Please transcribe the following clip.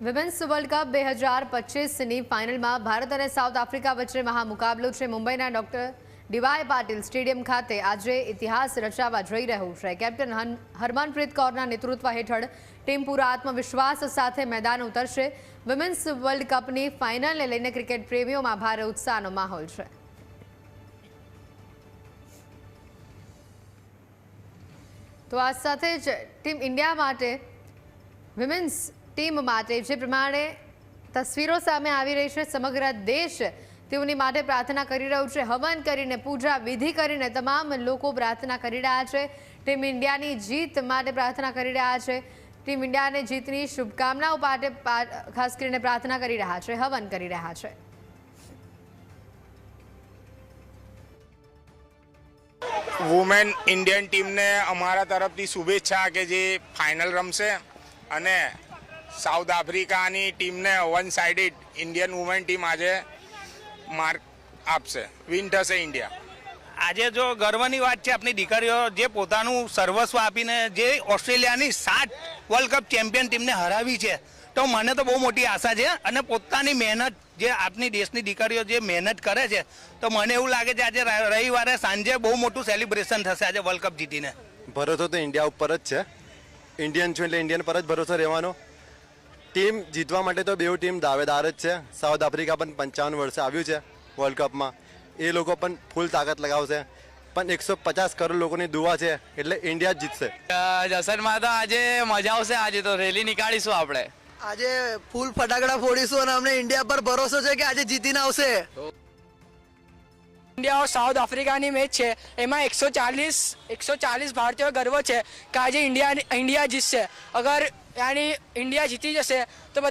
Women's world cup બે હજાર પચીસની ફાઇનલમાં ભારત અને સાઉથ આફ્રિકા વચ્ચે મહામુકાબલો છે. મુંબઈના ડોક્ટર ડીવાય પાટીલ સ્ટેડિયમ ખાતે આજે ઇતિહાસ રચાવા જઈ રહ્યું છે. કેપ્ટન હરમનપ્રીત કૌરના નેતૃત્વ હેઠળ ટીમ પૂરા આત્મવિશ્વાસ સાથે મેદાન ઉતરશે. વિમેન્સ વર્લ્ડ કપની ફાઇનલને લઈને ક્રિકેટ પ્રેમીઓમાં ભારે ઉત્સાહનો માહોલ છે. તો આ સાથે જ ટીમ ઇન્ડિયા માટે વિમેન્સ ટીમ માટે જે પ્રમાણે તસવીરો સામે આવી રહી છે, સમગ્ર દેશ તેઓની માટે પ્રાર્થના કરી રહ્યું છે. હવન કરીને પૂજા વિધિ કરીને તમામ લોકો પ્રાર્થના કરી રહ્યા છે. ટીમ ઇન્ડિયાની જીત માટે પ્રાર્થના કરી રહ્યા છે. ટીમ ઇન્ડિયાને જીતની શુભકામનાઓ માટે ખાસ કરીને પ્રાર્થના કરી રહ્યા છે, હવન કરી રહ્યા છે. વુમેન ઇન્ડિયન ટીમને અમારા તરફથી શુભેચ્છા કે જે ફાઇનલ રમશે. અને સાઉથ આફ્રિકાની ટીમને one sided Indian women team આજે માર્ક આપશે. વિન થશે ઇન્ડિયા આજે જો ગર્વની વાત છે આપણી દીકરીઓ જે પોતાનું સર્વસ્વ આપીને જે ઓસ્ટ્રેલિયાની સાત વર્લ્ડ કપ ચેમ્પિયન ટીમને હરાવી છે તો મને તો બહુ મોટી આશા છે અને પોતાની મહેનત જે આપની દેશની દીકરીઓ જે મહેનત કરે છે તો મને એવું લાગે છે આજે ર- રવિવારે સાંજે બહુ મોટું સેલિબ્રેશન થશે આજે વર્લ્ડ કપ જીતીને. ભરોસો તો ઇન્ડિયા ઉપર જ છે. ઇન્ડિયન છું એટલે ઇન્ડિયન પર જ ભરોસો રહેવાનો. ટીમ જીતવા માટે તો બેઉ ટીમ દાવેદાર જ છે. સાઉથ આફ્રિકા પણ પંચાવન વર્ષે આવ્યું છે વર્લ્ડ કપમાં એ લોકો પણ ફૂલ તાકાત લગાવશે. પણ એકસો પચાસ કરોડ લોકોની દુવા છે એટલે ઇન્ડિયા જ જીતશે. જસનમાં તો આજે મજા આવશે. આજે તો રેલી નીકાળીશું આપણે. આજે ફૂલ ફટાકડા ફોડીશું અને અમને ઇન્ડિયા પર ભરોસો છે કે આજે જીતીને આવશે. ઇન્ડિયા ઓર સાઉથ આફ્રિકાની મેચ છે. એમાં એકસો ચાલીસ એકસો ચાલીસ ભારતીયો ગર્વ છે કે આજે ઇન્ડિયા ઇન્ડિયા જીતશે. અગર યાની ઇન્ડિયા જીતી જશે તો